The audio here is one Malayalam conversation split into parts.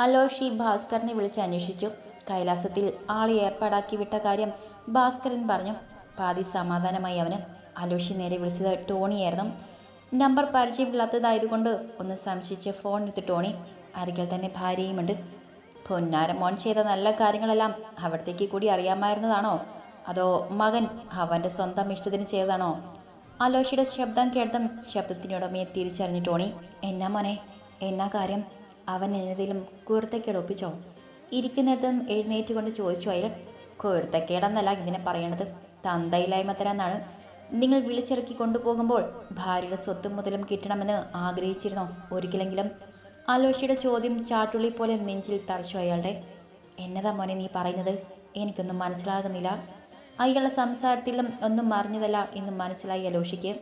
അലോഷി ഭാസ്കറിനെ വിളിച്ച് അന്വേഷിച്ചു. കൈലാസത്തിൽ ആളെ ഏർപ്പാടാക്കി വിട്ട കാര്യം ഭാസ്കരൻ പറഞ്ഞു. പാതി സമാധാനമായി അവന്. അലോഷി നേരെ വിളിച്ചത് ടോണിയായിരുന്നു. നമ്പർ പരിചയമില്ലാത്തതായതുകൊണ്ട് ഒന്ന് സംശയിച്ച് ഫോൺ എടുത്ത് ടോണി. അരികിൽ തന്നെ ഭാര്യയുമുണ്ട്. പൊന്നാരം മോൻ ചെയ്ത നല്ല കാര്യങ്ങളെല്ലാം അവിടത്തേക്ക് കൂടി അറിയാമായിരുന്നതാണോ? അതോ മകൻ അവന്റെ സ്വന്തം ഇഷ്ടത്തിന് ചെയ്തതാണോ? അലോഷിയുടെ ശബ്ദം കേട്ടതും ശബ്ദത്തിനുടമയെ തിരിച്ചറിഞ്ഞു ടോണി. എന്നാ മോനെ എന്നാ കാര്യം? അവൻ എന്നതിലും കുർത്തക്കേട് ഒപ്പിച്ചോ? ഇരിക്കുന്നിടത്ത് എഴുന്നേറ്റുകൊണ്ട് ചോദിച്ചു അയാൾ കുർത്തക്കേടെന്നല്ല ഇതിനെ പറയണത്. തന്തയില്ലായ്മ തരാന്നാണ്. നിങ്ങൾ വിളിച്ചിറക്കി കൊണ്ടുപോകുമ്പോൾ ഭാര്യയുടെ സ്വത്തും മുതലും കിട്ടണമെന്ന് ആഗ്രഹിച്ചിരുന്നോ? ഒരിക്കലെങ്കിലും? അലോഷിയുടെ ചോദ്യം ചാട്ടുള്ളി പോലെ നെഞ്ചിൽ തറച്ചു അയാളുടെ. എന്നതാ മോനെ നീ പറയുന്നത്? എനിക്കൊന്നും മനസ്സിലാകുന്നില്ല. അയാളുടെ സംസാരത്തിലും ഒന്നും അറിഞ്ഞതല്ല എന്ന് മനസ്സിലായി അലോഷിക്ക്.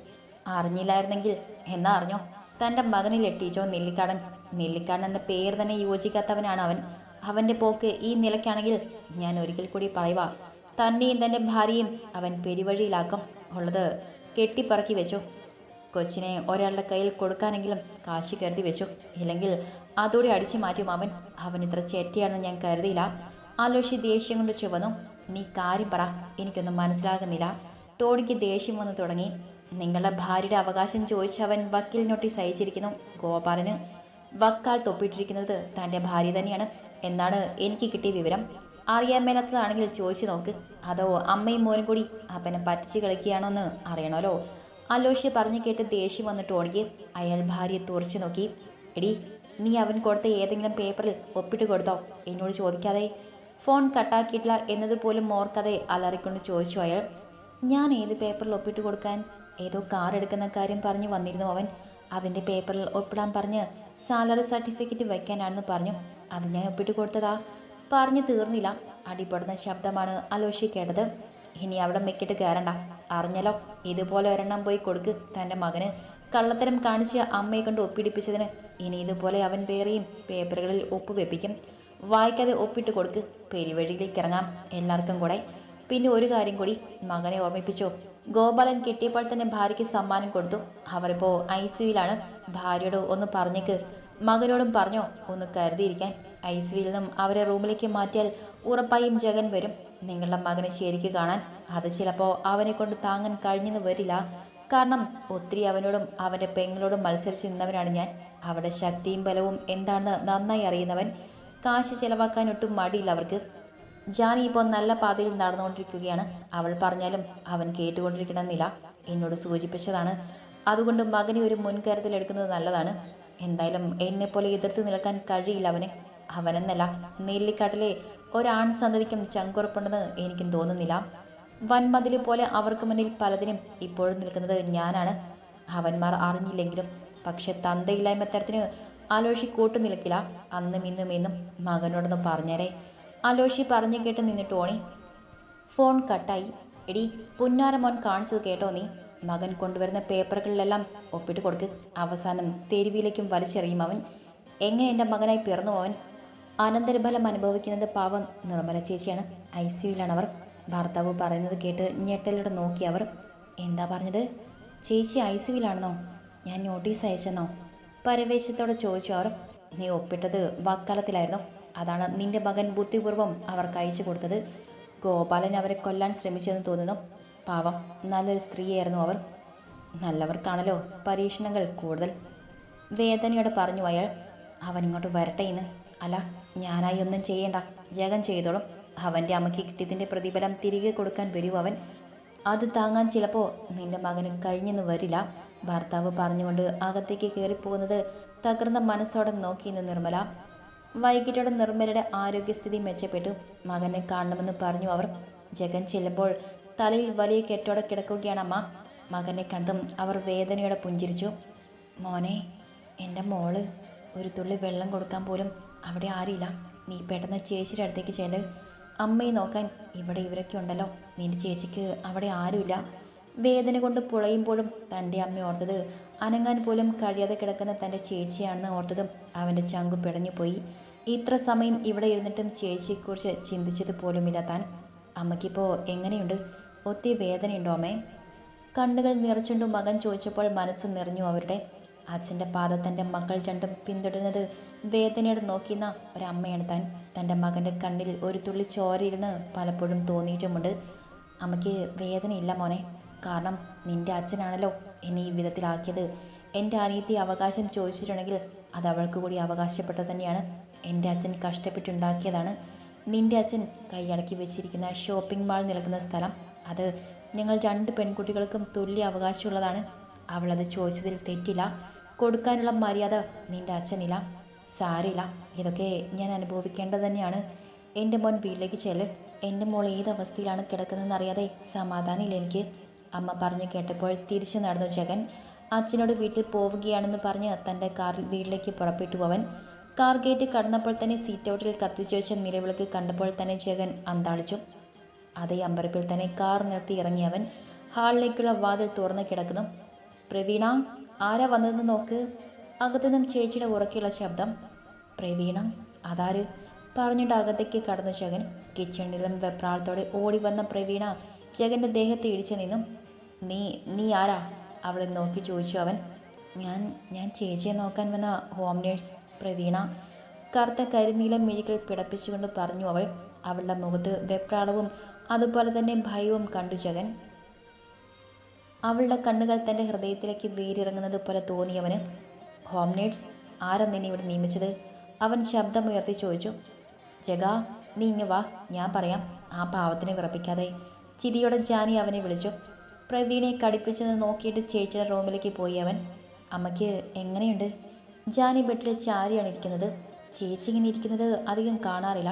അറിഞ്ഞില്ലായിരുന്നെങ്കിൽ എന്നാ അറിഞ്ഞോ? തന്റെ മകനിൽ എട്ടിച്ചോ നെല്ലിക്കാടൻ. നെല്ലിക്കാടൻ എന്ന പേര് തന്നെ യോജിക്കാത്തവനാണ് അവൻ. അവന്റെ പോക്ക് ഈ നിലയ്ക്കാണെങ്കിൽ ഞാൻ ഒരിക്കൽ കൂടി പറയുക. തന്നെയും തന്റെ ഭാര്യയും അവൻ പെരുവഴിയിലാക്കും ഉള്ളത് കെട്ടിപ്പറക്കി വെച്ചു. കൊച്ചിനെ ഒരാളുടെ കയ്യിൽ കൊടുക്കാനെങ്കിലും കാശ് കരുതി വെച്ചു. ഇല്ലെങ്കിൽ അതോടെ അടിച്ചു മാറ്റും അവൻ. അവൻ ഇത്ര ചേറ്റയാണെന്ന് ഞാൻ കരുതിയില്ല. ആലോചി ദേഷ്യം കൊണ്ട് ചുവന്നു. നീ കാര്യം പറ. എനിക്കൊന്നും മനസ്സിലാകുന്നില്ല. ടോണിക്ക് ദേഷ്യം വന്നു തുടങ്ങി. നിങ്ങളുടെ ഭാര്യയുടെ അവകാശം ചോദിച്ചവൻ വക്കീലിനൊട്ടി നോട്ടീസ് അയച്ചിരിക്കുന്നു. ഗോപാലന് വക്കാൽ തൊപ്പിട്ടിരിക്കുന്നത് തന്റെ ഭാര്യ തന്നെയാണ്. എന്നാണ് എനിക്ക് കിട്ടിയ വിവരം. അറിയാൻ മേലാത്തതാണെങ്കിൽ ചോദിച്ചു നോക്ക്. അതോ അമ്മയും മോനും കൂടി അപ്പനെ പറ്റിച്ച് കളിക്കുകയാണോ എന്ന് അറിയണമല്ലോ. അലോഷ്യ പറഞ്ഞു കേട്ട് ദേഷ്യം വന്നിട്ട് ഓടിക്ക് അയാൾ ഭാര്യയെ തുറച്ചു നോക്കി. എടി നീ അവൻ കൊടുത്ത ഏതെങ്കിലും പേപ്പറിൽ ഒപ്പിട്ട് കൊടുത്തോ? എന്നോട് ചോദിക്കാതെ. ഫോൺ കട്ടാക്കിയിട്ടില്ല എന്നതുപോലും ഓർക്കാതെ അലറിക്കൊണ്ട് ചോദിച്ചു അയാൾ. ഞാൻ ഏത് പേപ്പറിൽ ഒപ്പിട്ട് കൊടുക്കാൻ? ഏതോ കാർ എടുക്കുന്ന കാര്യം പറഞ്ഞു വന്നിരുന്നു അവൻ. അതിന്റെ പേപ്പറിൽ ഒപ്പിടാൻ പറഞ്ഞ് സാലറി സർട്ടിഫിക്കറ്റ് വയ്ക്കാനാണെന്ന് പറഞ്ഞു. അത് ഞാൻ ഒപ്പിട്ട് കൊടുത്തതാ. പറഞ്ഞു തീർന്നില്ല. അടിപൊടുന്ന ശബ്ദമാണ് അലോഷി ഇനി അവിടെ മെക്കിട്ട് കയറണ്ട. അറിഞ്ഞല്ലോ ഇതുപോലെ ഒരെണ്ണം പോയി കൊടുക്ക് തന്റെ മകന്. കള്ളത്തരം കാണിച്ച് അമ്മയെ കൊണ്ട് ഒപ്പിടിപ്പിച്ചതിന് ഇനി ഇതുപോലെ അവൻ വേറെയും പേപ്പറുകളിൽ ഒപ്പ് വെപ്പിക്കും. വായിക്കാതെ ഒപ്പിട്ട് കൊടുക്ക്. പെരുവഴിയിലേക്ക് ഇറങ്ങാം. എല്ലാവർക്കും കൂടെ. പിന്നെ ഒരു കാര്യം കൂടി മകനെ ഓർമ്മിപ്പിച്ചു? ഗോപാലൻ കിട്ടിയപ്പോൾ തന്നെ ഭാര്യയ്ക്ക് സമ്മാനം കൊടുത്തു. അവരിപ്പോൾ ഐ സിയുലാണ് ഭാര്യയോട് ഒന്ന് പറഞ്ഞേക്ക്. മകനോടും പറഞ്ഞോ ഒന്ന് കരുതിയിരിക്കാൻ. ഐ സിയിൽ നിന്നും അവരെ റൂമിലേക്ക് മാറ്റിയാൽ ഉറപ്പായും ജഗൻ വരും. നിങ്ങളുടെ മകനെ ശരിക്ക് കാണാൻ. അത് ചിലപ്പോൾ അവനെ കൊണ്ട് താങ്ങാൻ കഴിഞ്ഞെന്ന് വരില്ല. കാരണം ഒത്തിരി അവനോടും അവന്റെ പെങ്ങളോടും മത്സരിച്ച് നിന്നവനാണ് ഞാൻ. അവരുടെ ശക്തിയും ബലവും എന്താണെന്ന് നന്നായി അറിയുന്നവൻ. കാശ് ചെലവാക്കാൻ ഒട്ടും മടിയില്ല അവർക്ക്. ജാനി ഇപ്പോൾ നല്ല പാതയിൽ നടന്നുകൊണ്ടിരിക്കുകയാണ്. അവൾ പറഞ്ഞാലും അവൻ കേട്ടുകൊണ്ടിരിക്കണമെന്നില്ല എന്നോട് സൂചിപ്പിച്ചതാണ്. അതുകൊണ്ട് മകനെ ഒരു മുൻകരുതൽ എടുക്കുന്നത് നല്ലതാണ്. എന്തായാലും എന്നെപ്പോലെ എതിർത്ത് നിൽക്കാൻ കഴിയില്ല അവന്. അവനെന്നല്ല നെല്ലിക്കാട്ടിലെ ഒരാൺ സന്തതിക്കും ചങ്കുറപ്പുണ്ടെന്ന് എനിക്കും തോന്നുന്നില്ല. വൻമതിൽ പോലെ അവർക്ക് മുന്നിൽ പലതിനും ഇപ്പോഴും നിൽക്കുന്നത് ഞാനാണ്. അവന്മാർ അറിഞ്ഞില്ലെങ്കിലും പക്ഷെ തന്തയില്ലായ്മ തരത്തിന് ആലോഷി കൂട്ടു നിൽക്കില്ല അന്നും ഇന്നും എന്നും മകനോടൊന്ന് പറഞ്ഞേരെ. ആലോഷി പറഞ്ഞു കേട്ട് നിന്നിട്ട് ഓണി ഫോൺ കട്ടായി. എടി പുന്നാര മോൻ കാണിച്ചത് കേട്ടോ നീ. മകൻ കൊണ്ടുവരുന്ന പേപ്പറുകളിലെല്ലാം ഒപ്പിട്ട് കൊടുക്ക്. അവസാനം തെരുവിലേക്കും വലിച്ചെറിയും അവൻ. എങ്ങനെ എന്റെ മകനായി പിറന്നു അവൻ? അനന്തരഫലം അനുഭവിക്കുന്നത് പാവം നിർമ്മല ചേച്ചിയാണ്. ഐ സിയുലാണ് അവർ. ഭർത്താവ് പറയുന്നത് കേട്ട് ഞെട്ടലോടെ നോക്കി അവർ. എന്താ പറഞ്ഞത്? ചേച്ചി ഐ സിയുലാണെന്നോ ഞാൻ നോട്ടീസ് അയച്ചെന്നോ? പരവേശത്തോടെ ചോദിച്ചു അവർ. നീ ഒപ്പിട്ടത് വാക്കാലത്തിലായിരുന്നു. അതാണ് നിന്റെ മകൻ ബുദ്ധിപൂർവം അവർക്ക് അയച്ചു കൊടുത്തത്. ഗോപാലൻ അവരെ കൊല്ലാൻ ശ്രമിച്ചെന്ന് തോന്നുന്നു. പാവം നല്ലൊരു സ്ത്രീയായിരുന്നു അവർ. നല്ലവർക്കാണല്ലോ പരീക്ഷണങ്ങൾ കൂടുതൽ. വേദനയോടെ പറഞ്ഞു അയാൾ അവൻ ഇങ്ങോട്ട് വരട്ടെ ഇന്ന്. അല്ല ഞാനായി ഒന്നും ചെയ്യേണ്ട. ജഗൻ ചെയ്തോളും. അവന്റെ അമ്മയ്ക്ക് കിട്ടിയതിന്റെ പ്രതിഫലം തിരികെ കൊടുക്കാൻ വരൂ അവൻ. അത് താങ്ങാൻ ചിലപ്പോൾ നിന്റെ മകന് കഴിഞ്ഞെന്ന് വരില്ല. ഭർത്താവ് പറഞ്ഞുകൊണ്ട് അകത്തേക്ക് കയറിപ്പോകുന്നത് തകർന്ന മനസ്സോടെ നോക്കിയെന്ന് നിർമ്മല. വൈകിട്ടോടെ നിർമ്മലയുടെ ആരോഗ്യസ്ഥിതി മെച്ചപ്പെട്ടു. മകനെ കാണണമെന്ന് പറഞ്ഞു അവർ. ജഗൻ ചെല്ലുമ്പോൾ തലയിൽ വലിയ കെട്ടോടെ കിടക്കുകയാണ് അമ്മ. മകനെ കണ്ടും അവർ വേദനയോടെ പുഞ്ചിരിച്ചു. മോനെ എന്റെ മോൾ ഒരു തുള്ളി വെള്ളം കൊടുക്കാൻ പോലും അവിടെ ആരില്ല നീ പെട്ടെന്ന് ചേച്ചിയുടെ അടുത്തേക്ക് ചെല്ല്. അമ്മയെ നോക്കാൻ ഇവിടെ ഇവരൊക്കെ ഉണ്ടല്ലോ. നിന്റെ ചേച്ചിക്ക് അവിടെ ആരുമില്ല. വേദന കൊണ്ട് പുളയുമ്പോഴും തന്റെ അമ്മ ഓർത്തത് അനങ്ങാൻ പോലും കഴിയാതെ കിടക്കുന്ന തന്റെ ചേച്ചിയാണെന്ന് ഓർത്തതും അവന്റെ ചങ്കു പിടഞ്ഞു പോയി ഇത്ര സമയം ഇവിടെ ഇരുന്നിട്ടും ചേച്ചിയെക്കുറിച്ച് ചിന്തിച്ചത് പോലുമില്ല താൻ. അമ്മയ്ക്കിപ്പോൾ എങ്ങനെയുണ്ട്? ഒത്തിരി വേദനയുണ്ടോ അമ്മേ? കണ്ണുകൾ നിറച്ചുകൊണ്ട് മകൻ ചോദിച്ചപ്പോൾ മനസ്സ് നിറഞ്ഞു അവരുടെ. അച്ഛന്റെ പാത തന്റെ മക്കൾ രണ്ടും പിന്തുടരുന്നത് വേദനയോട് നോക്കിയിരുന്ന ഒരമ്മയാണ് താൻ. തന്റെ മകന്റെ കണ്ണിൽ ഒരു തുള്ളി ചോരയിരുന്ന് പലപ്പോഴും തോന്നിയിട്ടുമുണ്ട്. അമ്മയ്ക്ക് വേദനയില്ല മോനെ. കാരണം നിന്റെ അച്ഛനാണല്ലോ. എന്നെ ഈ വിധത്തിലാക്കിയത് എന്റെ അനിയത്തി അവകാശം ചോദിച്ചിട്ടുണ്ടെങ്കിൽ അത് അവൾക്ക് കൂടി അവകാശപ്പെട്ടത് തന്നെയാണ്. എന്റെ അച്ഛൻ കഷ്ടപ്പെട്ടുണ്ടാക്കിയതാണ്. നിന്റെ അച്ഛൻ കൈയടക്കി വെച്ചിരിക്കുന്ന ഷോപ്പിംഗ് മാൾ നിൽക്കുന്ന സ്ഥലം. അത് ഞങ്ങൾ രണ്ട് പെൺകുട്ടികൾക്കും തുല്യ അവകാശമുള്ളതാണ്. അവളത് ചോദിച്ചതിൽ തെറ്റില്ല. കൊടുക്കാനുള്ള മര്യാദ നിന്റെ അച്ഛനില്ല. സാരില്ല ഇതൊക്കെ ഞാൻ അനുഭവിക്കേണ്ടത് തന്നെയാണ്. എന്റെ മോൻ വീട്ടിലേക്ക് ചെല്ല്. എന്റെ മോൾ ഏത് അവസ്ഥയിലാണ് കിടക്കുന്നതെന്ന് അറിയാതെ സമാധാനമില്ല എനിക്ക്. അമ്മ പറഞ്ഞു കേട്ടപ്പോൾ തിരിച്ചു നടന്നു ജഗൻ. അച്ഛനോട് വീട്ടിൽ പോവുകയാണെന്ന് പറഞ്ഞ് തന്റെ കാറിൽ വീട്ടിലേക്ക് പുറപ്പെട്ടു അവൻ. കാർ ഗേറ്റ് കടന്നപ്പോൾ തന്നെ സീറ്റ് ഔട്ടിൽ കത്തിച്ചു വെച്ച നിലവിളക്ക് കണ്ടപ്പോൾ തന്നെ ജഗൻ അന്താളിച്ചു. അതേ അമ്പരപ്പിൽ തന്നെ കാർ നിർത്തി ഇറങ്ങിയവൻ ഹാളിലേക്കുള്ള വാതിൽ തുറന്ന് കിടക്കുന്നു. പ്രവീണ ആരാ വന്നതെന്ന് നോക്ക്. അകത്തുനിന്നും ചേച്ചിയുടെ ഉറക്കെയുള്ള ശബ്ദം. പ്രവീണ അതാര്? പറഞ്ഞിട്ട് അകത്തേക്ക് കടന്നു ജഗൻ. കിച്ചണിലും വെപ്രാളത്തോടെ ഓടി വന്ന പ്രവീണ ജഗന്റെ ദേഹത്തെ ഇടിച്ചു നിന്നും. നീ നീ ആരാ? അവളെ നോക്കി ചോദിച്ചു അവൻ. ഞാൻ ഞാൻ ചേച്ചിയെ നോക്കാൻ വന്ന ഹോം നേഴ്സ് പ്രവീണ. കറുത്ത കരിനീല മിഴികൾ പിടപ്പിച്ചുകൊണ്ട് പറഞ്ഞു അവൾ. അവളുടെ മുഖത്ത് വെപ്രാളവും അതുപോലെ തന്നെ ഭയവും കണ്ടു ജഗൻ. അവളുടെ കണ്ണുകൾ തന്റെ ഹൃദയത്തിലേക്ക് വേരിറങ്ങുന്നത് പോലെ തോന്നിയവന് ഹോം നേഴ്സ് ആരാ നിന്നെ ഇവിടെ നിയമിച്ചത്? അവൻ ശബ്ദമുയർത്തി ചോദിച്ചു. ജഗ നീ ഇങ്ങ് വാ ഞാൻ പറയാം. ആ പാവത്തിനെ വിറപ്പിക്കാതെ. ചിരിയോടെ ജാനി അവനെ വിളിച്ചു. പ്രവീണെ കടിപ്പിച്ചത് നോക്കിയിട്ട് ചേച്ചിയുടെ റൂമിലേക്ക് പോയി അവൻ. അമ്മയ്ക്ക് എങ്ങനെയുണ്ട്? ജാനി ബെഡിൽ ചാരിയാണ് ഇരിക്കുന്നത്. ചേച്ചി ഇങ്ങനെ ഇരിക്കുന്നത് അധികം കാണാറില്ല.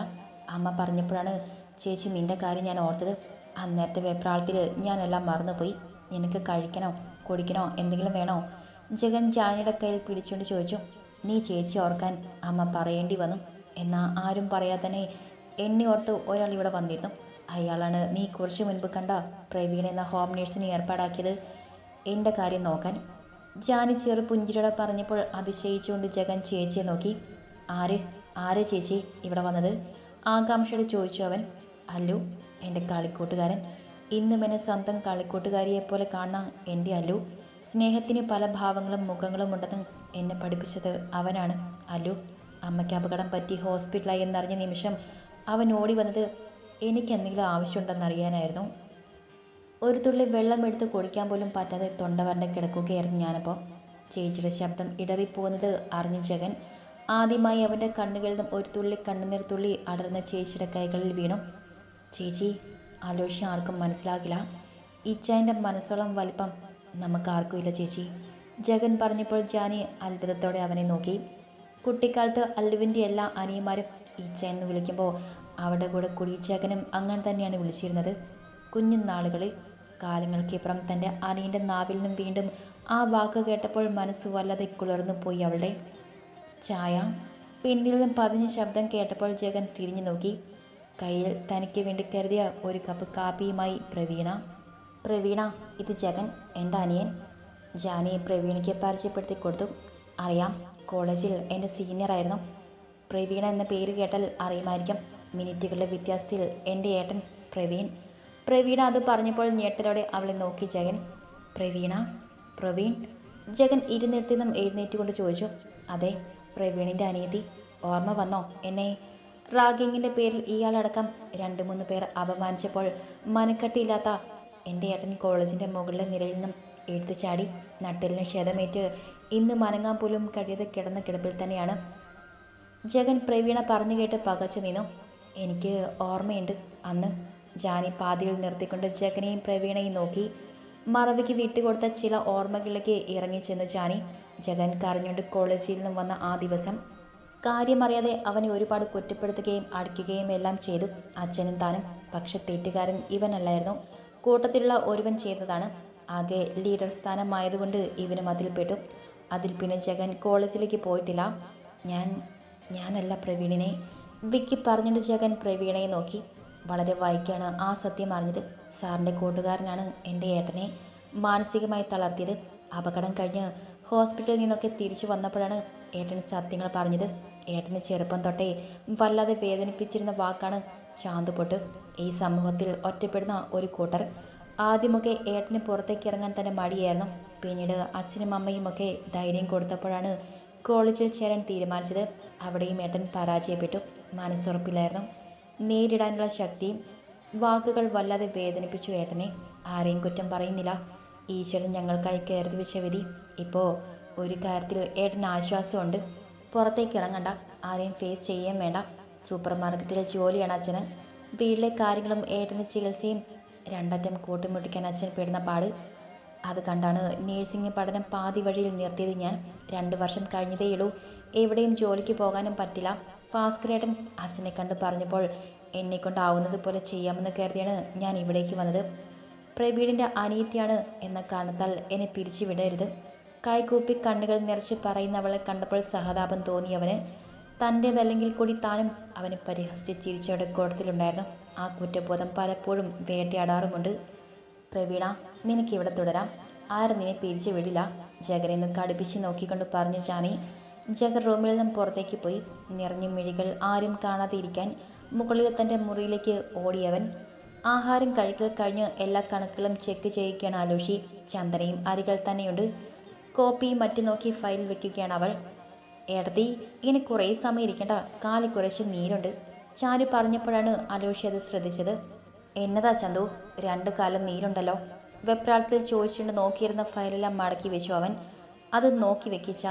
അമ്മ പറഞ്ഞപ്പോഴാണ് ചേച്ചി നിന്റെ കാര്യം ഞാൻ ഓർത്തത്. അന്നേരത്തെ വെപ്രാളത്തിൽ ഞാനെല്ലാം മറന്നുപോയി. നിനക്ക് കഴിക്കണോ കുടിക്കണോ എന്തെങ്കിലും വേണോ? ജഗൻ ജാനിയുടെ കയ്യിൽ പിടിച്ചുകൊണ്ട് ചോദിച്ചു. നീ ചേച്ചി ഓർക്കാൻ അമ്മ പറയേണ്ടി വന്നു. എന്നാൽ ആരും പറയാതെ തന്നെ എന്നെ ഓർത്ത് ഒരാൾ ഇവിടെ വന്നിരുന്നു. അയാളാണ് നീ കുറച്ച് മുൻപ് കണ്ട പ്രവീൺ എന്ന ഹോം നേഴ്സിനെ ഏർപ്പാടാക്കിയത്. എന്റെ കാര്യം നോക്കാൻ. ജാനി ചെറു പുഞ്ചിരിയോടെ പറഞ്ഞപ്പോൾ അതിശയിച്ചുകൊണ്ട് ജഗൻ ചേച്ചിയെ നോക്കി. ആര്? ആര് ചേച്ചി ഇവിടെ വന്നത്? ആകാംക്ഷയോട് ചോദിച്ചു അവൻ. അല്ലു എന്റെ കളിക്കൂട്ടുകാരൻ. ഇന്നും എന്നെ സ്വന്തം കളിക്കൂട്ടുകാരിയെപ്പോലെ കാണുന്ന എന്റെ അല്ലു. സ്നേഹത്തിന് പല ഭാവങ്ങളും മുഖങ്ങളും ഉണ്ടെന്ന് എന്നെ പഠിപ്പിച്ചത് അവനാണ്. അല്ലു അമ്മയ്ക്ക് അപകടം പറ്റി ഹോസ്പിറ്റലായി എന്നറിഞ്ഞ നിമിഷം അവൻ ഓടി വന്നത് എനിക്ക് എന്തെങ്കിലും ആവശ്യമുണ്ടെന്നറിയാനായിരുന്നു. ഒരു തുള്ളി വെള്ളം എടുത്ത് കുടിക്കാൻ പോലും പറ്റാതെ തൊണ്ട വരണ്ട കിടക്കുകയായിരുന്നു ഞാനപ്പോൾ ചേച്ചിയുടെ ശബ്ദം ഇടറിപ്പോകുന്നത് അറിഞ്ഞ ജഗൻ ആദ്യമായി അവന്റെ കണ്ണുകളിൽ നിന്നും ഒരു തുള്ളി കണ്ണുനീർ തുള്ളി അടർന്ന ചേച്ചിയുടെ കൈകളിൽ വീണു. ചേച്ചി ആലോചിച്ച് ആർക്കും മനസ്സിലാകില്ല. ഇച്ചായന്റെ മനസ്സോളം വലിപ്പം നമുക്ക് ആർക്കും ഇല്ല ചേച്ചി. ജഗൻ പറഞ്ഞപ്പോൾ ജാനി അത്ഭുതത്തോടെ അവനെ നോക്കി. കുട്ടിക്കാലത്ത് അല്ലുവിന്റെ എല്ലാ അനിയന്മാരും ഈച്ചയെന്ന് എന്ന് വിളിക്കുമ്പോൾ അവരുടെ കൂടെ കുടിച്ചേക്കനും അങ്ങനെ തന്നെയാണ് വിളിച്ചിരുന്നത്. കുഞ്ഞുനാളുകളിൽ കാലങ്ങൾക്കിപ്പുറം തന്റെ അനിയന്റെ നാവിൽ നിന്നും വീണ്ടും ആ വാക്ക് കേട്ടപ്പോൾ മനസ്സ് വല്ലാതെ കുളിർന്നു പോയി അവളുടെ. ചായ പിന്നിൽ നിന്നും പതിഞ്ഞ ശബ്ദം കേട്ടപ്പോൾ ജഗൻ തിരിഞ്ഞു നോക്കി. കയ്യിൽ തനിക്ക് വേണ്ടി കരുതിയ ഒരു കപ്പ് കാപ്പിയുമായി പ്രവീണ. പ്രവീണ ഇത് ജഗൻ എന്റെ അനിയൻ. ജാനിയെ പ്രവീണയ്ക്ക് പരിചയപ്പെടുത്തി കൊടുത്തു. അറിയാം കോളേജിൽ എന്റെ സീനിയറായിരുന്നു. പ്രവീണ എന്ന പേര് കേട്ടാൽ അറിയുമായിരിക്കും. മിനിറ്റുകളുടെ വ്യത്യാസത്തിൽ എന്റെ ഏട്ടൻ പ്രവീൺ. പ്രവീണ അത് പറഞ്ഞപ്പോൾ ഞെട്ടലോടെ അവളെ നോക്കി ജഗൻ. പ്രവീണ? പ്രവീൺ? ജഗൻ ഇരുന്നിടത്തു നിന്നും എഴുന്നേറ്റുകൊണ്ട് ചോദിച്ചു. അതെ പ്രവീണിന്റെ അനീതി ഓർമ്മ വന്നോ? എന്നെ? റാഗിങ്ങിന്റെ പേരിൽ ഇയാളടക്കം രണ്ട് മൂന്ന് പേർ അപമാനിച്ചപ്പോൾ മനക്കട്ടിയില്ലാത്ത എന്റെ ഏട്ടൻ കോളേജിന്റെ മുകളിലെ നിലയിൽ നിന്നും എഴുത്തു ചാടി നട്ടലിന് ക്ഷതമേറ്റ് ഇന്ന് മനങ്ങാൻ പോലും കഴിയാതെ കിടന്ന കിടപ്പിൽ തന്നെയാണ്. ജഗൻ പ്രവീണ പറഞ്ഞു കേട്ട് പകച്ചു നിന്നു. എനിക്ക് ഓർമ്മയുണ്ട്. അന്ന് ജാനി പാതിയിൽ നിർത്തിക്കൊണ്ട് ജഗനെയും പ്രവീണയും നോക്കി മറവിക്ക് വിട്ടുകൊടുത്ത ചില ഓർമ്മകളിലേക്ക് ഇറങ്ങിച്ചെന്നു ജാനി. ജഗൻ കരഞ്ഞുകൊണ്ട് കോളേജിൽ നിന്നും വന്ന ആ ദിവസം കാര്യമറിയാതെ അവനെ ഒരുപാട് കുറ്റപ്പെടുത്തുകയും അടിക്കുകയും എല്ലാം ചെയ്തു. അച്ഛനും താനും പക്ഷെ തെറ്റുകാരൻ ഇവനല്ലായിരുന്നു. കൂട്ടത്തിലുള്ള ഒരുവൻ ചെയ്തതാണ്. ആകെ ലീഡർ സ്ഥാനമായതുകൊണ്ട് ഇവനും അതിൽപ്പെട്ടു അതിൽ പിന്നെ ജഗൻ കോളേജിലേക്ക് പോയിട്ടില്ല. ഞാൻ ഞാനല്ല പ്രവീണിനെ. വിക്കി പറഞ്ഞിട്ട് ജഗൻ പ്രവീണയെ നോക്കി. വളരെ വായിക്കാണ് ആ സത്യം അറിഞ്ഞത്. സാറിന്റെ കൂട്ടുകാരനാണ് എന്റെ ഏട്ടനെ മാനസികമായി തളർത്തിയത്. അപകടം കഴിഞ്ഞ് ഹോസ്പിറ്റലിൽ നിന്നൊക്കെ തിരിച്ചു വന്നപ്പോഴാണ് ഏട്ടൻ സത്യങ്ങൾ പറഞ്ഞത്. ഏട്ടന് ചെറുപ്പം തൊട്ടേ വല്ലാതെ വേദനിപ്പിച്ചിരുന്ന വാക്കാണ് ചാന്തുപൊട്ട്. ഈ സമൂഹത്തിൽ ഒറ്റപ്പെടുന്ന ഒരു കൂട്ടർ. ആദ്യമൊക്കെ ഏട്ടന് പുറത്തേക്ക് ഇറങ്ങാൻ തന്നെ മടിയായിരുന്നു. പിന്നീട് അച്ഛനും അമ്മയും ഒക്കെ ധൈര്യം കൊടുത്തപ്പോഴാണ് കോളേജിൽ ചേരാൻ തീരുമാനിച്ചത്. അവിടെയും ഏട്ടൻ പരാജയപ്പെട്ടു. മനസ്സുറപ്പില്ലായിരുന്നു. നേരിടാനുള്ള ശക്തി വാക്കുകൾ വല്ലാതെ വേദനിപ്പിച്ചു ഏട്ടനെ. ആരെയും കുറ്റം പറയുന്നില്ല. ഈശ്വരൻ ഞങ്ങൾക്കായി കയറി വെച്ച വിധി. ഇപ്പോൾ ഒരു കാര്യത്തിൽ ഏട്ടന് ആശ്വാസമുണ്ട്. പുറത്തേക്ക് ഇറങ്ങണ്ട. ആരെയും ഫേസ് ചെയ്യാൻ വേണ്ട. സൂപ്പർ മാർക്കറ്റിലെ ജോലിയാണ് അച്ഛന്. വീട്ടിലെ കാര്യങ്ങളും ഏട്ടന്റെ ചികിത്സയും രണ്ടറ്റം കൂട്ടിമുട്ടിക്കാൻ അച്ഛൻ പെടുന്ന പാട്. അത് കണ്ടാണ് നേഴ്സിംഗ് പഠനം പാതി വഴിയിൽ നിർത്തിയത് ഞാൻ. രണ്ട് വർഷം കഴിഞ്ഞതേയുള്ളൂ. എവിടെയും ജോലിക്ക് പോകാനും പറ്റില്ല. ഭാസ്കരേട്ടൻ അച്ഛനെ കണ്ട് പറഞ്ഞപ്പോൾ എന്നെ കൊണ്ടാവുന്നത് പോലെ ചെയ്യാമെന്ന് കരുതിയാണ് ഞാൻ ഇവിടേക്ക് വന്നത്. പ്രവീണിന്റെ അനിയത്തിയാണ് എന്ന കാരണത്താൽ എന്നെ പിരിച്ചു വിടരുത്. കൈകൂപ്പി കണ്ണുകൾ നിറച്ച് പറയുന്നവളെ കണ്ടപ്പോൾ സഹതാപം തോന്നിയവന് തന്റേതല്ലെങ്കിൽ കൂടി താനും അവനെ പരിഹസിച്ച് ചിരിച്ചവരുടെ കൂട്ടത്തിലുണ്ടായിരുന്നു. ആ കുറ്റബോധം പലപ്പോഴും വേട്ടയാടാറുമുണ്ട്. പ്രവീണ നിനക്കിവിടെ തുടരാം. ആരും നിന്നെ തിരിച്ചു വിടില്ല. ജഗനെ ഒന്ന് കടുപ്പിച്ച് നോക്കിക്കൊണ്ട് പറഞ്ഞു ജാനി ജഗർ റൂമിൽ നിന്നും പുറത്തേക്ക് പോയി. നിറഞ്ഞ മിഴികൾ ആരും കാണാതിരിക്കാൻ മുകളിൽ തന്റെ മുറിയിലേക്ക് ഓടിയവൻ. ആഹാരം കഴിക്കൽ കഴിഞ്ഞ് എല്ലാ കണക്കുകളും ചെക്ക് ചെയ്യുകയാണ് ആലോഷി. ചന്ദനയും അരികൾ തന്നെയുണ്ട്. കോപ്പിയും മറ്റു നോക്കി ഫയൽ വെക്കുകയാണ് അവൾ. എടതി ഇങ്ങനെ കുറേ സമയം ഇരിക്കേണ്ട. കാലി കുറച്ച് നീരുണ്ട്. ചാരു പറഞ്ഞപ്പോഴാണ് അലോഷി അത് ശ്രദ്ധിച്ചത്. എന്നതാ ചന്തു രണ്ട് കാലം നീരുണ്ടല്ലോ. വെപ്രാളത്തിൽ ചോദിച്ചുകൊണ്ട് നോക്കിയിരുന്ന ഫയലെല്ലാം മടക്കി വെച്ചു അവൻ. അത് നോക്കി വെക്കിച്ച.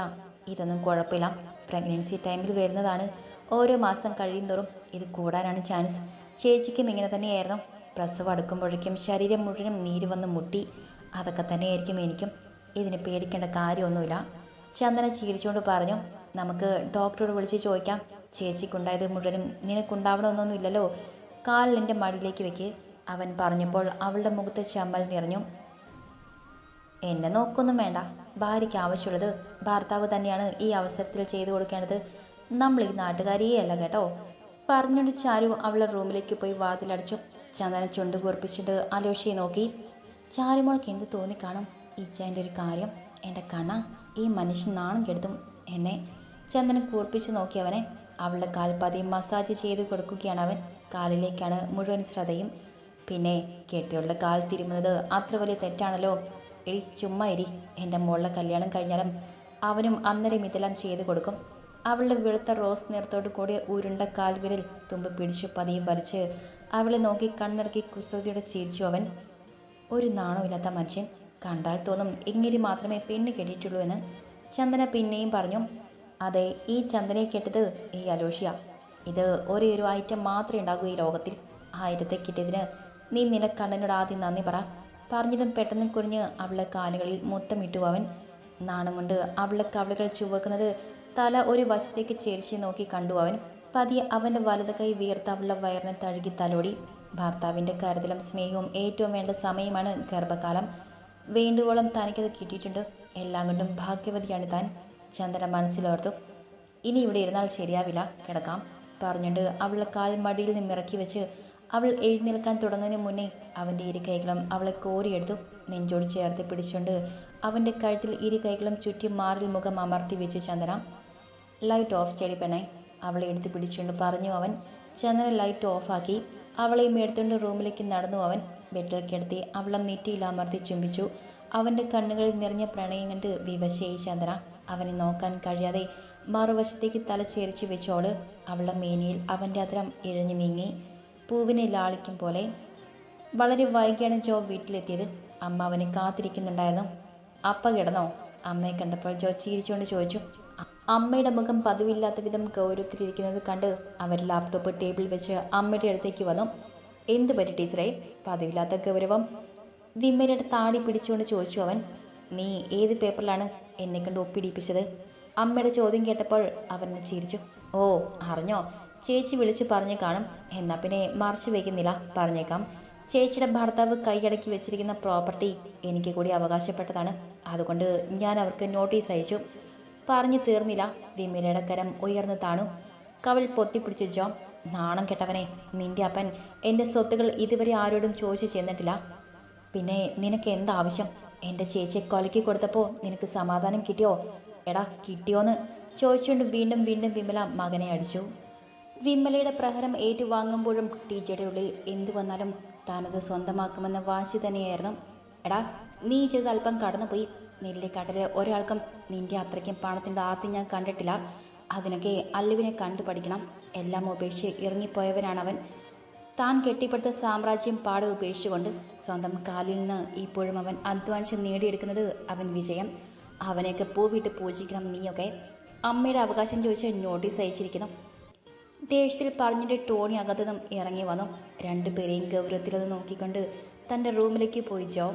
ഇതൊന്നും കുഴപ്പമില്ല. പ്രഗ്നൻസി ടൈമിൽ വരുന്നതാണ്. ഓരോ മാസം കഴിയുന്തോറും ഇത് കൂടാനാണ് ചാൻസ് ചേച്ചിക്കും ഇങ്ങനെ തന്നെയായിരുന്നു. പ്രസവം അടുക്കുമ്പോഴേക്കും ശരീരം മുഴുവനും നീര് വന്ന് മുട്ടി. അതൊക്കെ തന്നെയായിരിക്കും എനിക്കും. ഇതിന് പേടിക്കേണ്ട കാര്യമൊന്നുമില്ല. ചന്ദന ചികിത്സിച്ചുകൊണ്ട് പറഞ്ഞു നമുക്ക് ഡോക്ടറോട് വിളിച്ച് ചോദിക്കാം. ചേച്ചിക്കുണ്ടായത് മുഴുവനും നിനക്കുണ്ടാവണമെന്നൊന്നുമില്ലല്ലോ. ഇല്ലല്ലോ എന്റെ മടിയിലേക്ക് വെക്ക്. അവൻ പറഞ്ഞപ്പോൾ അവളുടെ മുഖത്ത് ചമ്മൽ നിറഞ്ഞു. എന്നെ നോക്കൊന്നും വേണ്ട. ഭാര്യയ്ക്ക് ആവശ്യമുള്ളത് ഭർത്താവ് തന്നെയാണ് ഈ അവസരത്തിൽ ചെയ്തു കൊടുക്കേണ്ടത്. നമ്മൾ ഈ നാട്ടുകാരിയേ അല്ല കേട്ടോ. പറഞ്ഞുകൊണ്ട് ചാരു അവളെ റൂമിലേക്ക് പോയി വാതിലടച്ചു. ചന്ദന ചുണ്ട് കുറിപ്പിച്ചിട്ട് അലോഷയെ നോക്കി. ചാരുമോൾക്ക് എന്ത് തോന്നിക്കാണും ഇച്ചേന്റെ ഒരു കാര്യം. എന്റെ കണ ഈ മനുഷ്യൻ നാണം കെടുത്തും എന്നെ. ചന്ദനം കൂർപ്പിച്ച് നോക്കിയവനെ. അവളുടെ കാൽ പതിയെ മസാജ് ചെയ്ത് കൊടുക്കുകയാണ് അവൻ. കാലിലേക്കാണ് മുഴുവൻ ശ്രദ്ധയും. പിന്നെ കെട്ടിയുള്ള കാൽ തിരുമുന്നത് അത്ര വലിയ തെറ്റാണല്ലോ. എടി ചുമ്മാ ഇരി. എന്റെ മോളിലെ കല്യാണം കഴിഞ്ഞാലും അവനും അന്നേരം ഇതെല്ലാം ചെയ്തു കൊടുക്കും. അവളുടെ വെളുത്ത റോസ് നിറത്തോട് കൂടിയ ഉരുണ്ട കാൽവിരൽ തുമ്പ് പിടിച്ചു പതിയെ വലിച്ച് അവളെ നോക്കി കണ്ണിറക്കി കുസൃതിയോടെ ചിരിച്ചു അവൻ. ഒരു നാണമില്ലാത്ത മനുഷ്യൻ കണ്ടാൽ തോന്നും ഇങ്ങനെ മാത്രമേ പെണ്ണ് കെട്ടിയിട്ടുള്ളൂ എന്ന്. ചന്ദന പിന്നെയും പറഞ്ഞു അതെ ഈ ചന്ദനയെ കെട്ടത് ഈ അലോഷ്യ. ഇത് ഒരേ ഒരു ഐറ്റം മാത്രമേ ഉണ്ടാകൂ ഈ ലോകത്തിൽ. ആയിരത്തെ കിട്ടിയതിന് നീ നിലക്കണ്ണനോട് ആദ്യം നന്ദി പറ. പറഞ്ഞതും പെട്ടെന്ന് കുറിഞ്ഞ് അവളെ കാലുകളിൽ മൊത്തമിട്ടു അവൻ നാണം കൊണ്ട് അവളെ കവളുകൾ ചുവക്കുന്നത് തല ഒരു വശത്തേക്ക് ചേർച്ച് നോക്കി കണ്ടു അവൻ. പതിയെ അവന്റെ വലത് കൈ വീർത്ത അവളുടെ വയറിനെ തഴുകി തലോടി. ഭർത്താവിന്റെ കരുതലും സ്നേഹവും ഏറ്റവും വേണ്ട സമയമാണ് ഗർഭകാലം. വേണ്ടുവോളം തനിക്കത് കിട്ടിയിട്ടുണ്ട്. എല്ലാം കൊണ്ടും ഭാഗ്യവതിയാണ് താൻ. ചന്ദ്രൻ മനസ്സിലോർത്തു. ഇനി ഇവിടെ ഇരുന്നാൽ ശരിയാവില്ല. കിടക്കാം പറഞ്ഞുകൊണ്ട് അവളുടെ കാൽ മടിയിൽ നിന്നിറക്കി വെച്ച് അവൾ എഴുന്നേൽക്കാൻ തുടങ്ങുന്നതിന് മുന്നേ അവന്റെ ഇരു കൈകളും അവളെ കോരിയെടുത്തു നെഞ്ചോട് ചേർത്ത് പിടിച്ചുകൊണ്ട് അവന്റെ കഴുത്തിൽ ഇരു കൈകളും ചുറ്റി മാറിൽ മുഖം അമർത്തി വെച്ചു ചന്ദന. ലൈറ്റ് ഓഫ് ചെയ്തി പെണ്ണെ അവളെ എടുത്ത് പിടിച്ചുകൊണ്ട് പറഞ്ഞു അവൻ. ചന്ദന ലൈറ്റ് ഓഫാക്കി അവളെയും എടുത്തുകൊണ്ട് റൂമിലേക്ക് നടന്നു അവൻ. ബെഡിൽ കിടത്തി അവളെ നെറ്റിയിൽ അമർത്തി ചുംബിച്ചു. അവന്റെ കണ്ണുകളിൽ നിറഞ്ഞ പ്രണയം കണ്ട് വിവശയായി ചന്ദ്ര അവനെ നോക്കാൻ കഴിയാതെ മറുവശത്തേക്ക് തല ചേരിച്ചു വെച്ചോൾ അവളുടെ മേനിയിൽ അവന്റെ അതിരം ഇഴഞ്ഞു നീങ്ങി. പൂവിനെ ലാളിക്കും പോലെ വളരെ വൈകിയാണ് ജോ വീട്ടിലെത്തിയത്. അമ്മ അവനെ കാത്തിരിക്കുന്നുണ്ടായിരുന്നു. അപ്പ കിടന്നോ? അമ്മയെ കണ്ടപ്പോൾ ജോ ചിരിച്ചുകൊണ്ട് ചോദിച്ചു അമ്മയുടെ മുഖം പതിവില്ലാത്ത വിധം ഗൗരവത്തിലിരിക്കുന്നത് കണ്ട് അവർ ലാപ്ടോപ്പ് ടേബിൾ വെച്ച് അമ്മയുടെ അടുത്തേക്ക് വന്നു. എന്ത് പറ്റി ടീച്ചറെ? പതിവില്ലാത്ത ഗൗരവം? വിമ്മയുടെ താടി പിടിച്ചുകൊണ്ട് ചോദിച്ചു അവൻ നീ ഏത് പേപ്പറിലാണ് എന്നെ കണ്ട് ഒപ്പിടിപ്പിച്ചത്? അമ്മയുടെ ചോദ്യം കേട്ടപ്പോൾ അവൻ ചിരിച്ചു ഓ അറിഞ്ഞോ? ചേച്ചി വിളിച്ചു പറഞ്ഞു കാണും. എന്നാ പിന്നെ മറച്ചു വയ്ക്കുന്നില്ല പറഞ്ഞേക്കാം. ചേച്ചിയുടെ ഭർത്താവ് കൈയടക്കി വെച്ചിരിക്കുന്ന പ്രോപ്പർട്ടി എനിക്ക് കൂടി അവകാശപ്പെട്ടതാണ്. അതുകൊണ്ട് ഞാൻ അവർക്ക് നോട്ടീസ് അയച്ചു. പറഞ്ഞു തീർന്നില്ല. വിമലയുടെ കരം ഉയർന്നു താണു. കവൾ പൊത്തിപ്പിടിച്ചു ജോം നാണം കെട്ടവനെ. നിന്റെ അപ്പൻ എന്റെ സ്വത്തുകൾ ഇതുവരെ ആരോടും ചോദിച്ചു ചെന്നിട്ടില്ല. പിന്നെ നിനക്ക് എന്താവശ്യം? എന്റെ ചേച്ചിയെ കൊലക്കി കൊടുത്തപ്പോൾ നിനക്ക് സമാധാനം കിട്ടിയോ? എടാ കിട്ടിയോന്ന്? ചോദിച്ചുകൊണ്ട് വീണ്ടും വീണ്ടും വിമല മകനെ അടിച്ചു. വിമലയുടെ പ്രഹരം ഏറ്റുവാങ്ങുമ്പോഴും ടീച്ചറുടെ ഉള്ളിൽ എന്തു വന്നാലും താനത് സ്വന്തമാക്കുമെന്ന വാശി തന്നെയായിരുന്നു. എടാ നീ ചെയ്ത് അല്പം കടന്നുപോയി. നെല്ലിക്കാട്ടിലെ ഒരാൾക്കും നിന്റെ അത്രയ്ക്കും പണത്തിന്റെ ആർത്തി ഞാൻ കണ്ടിട്ടില്ല. അതിനൊക്കെ അല്ലുവിനെ കണ്ടു പഠിക്കണം. എല്ലാം ഉപേക്ഷിച്ച് ഇറങ്ങിപ്പോയവനാണവൻ. താൻ കെട്ടിപ്പടുത്ത സാമ്രാജ്യം പാടെ ഉപേക്ഷിച്ചുകൊണ്ട് സ്വന്തം കാലിൽ നിന്ന് ഇപ്പോഴും അവൻ അധ്വാനിച്ച് നേടിയെടുക്കുന്നത് അവൻ വിജയം. അവനെയൊക്കെ പൂവിട്ട് പൂജിക്കണം നീയൊക്കെ. അമ്മയുടെ അവകാശം ചോദിച്ച് നോട്ടീസ് അയച്ചിരിക്കുന്നു. ദേഷ്യത്തിൽ പറഞ്ഞിട്ട് ടോണി അകത്തുനിന്നും ഇറങ്ങി വന്നു. രണ്ടുപേരെയും ഗൗരവത്തിലത് നോക്കിക്കൊണ്ട് തന്റെ റൂമിലേക്ക് പോയി ജോ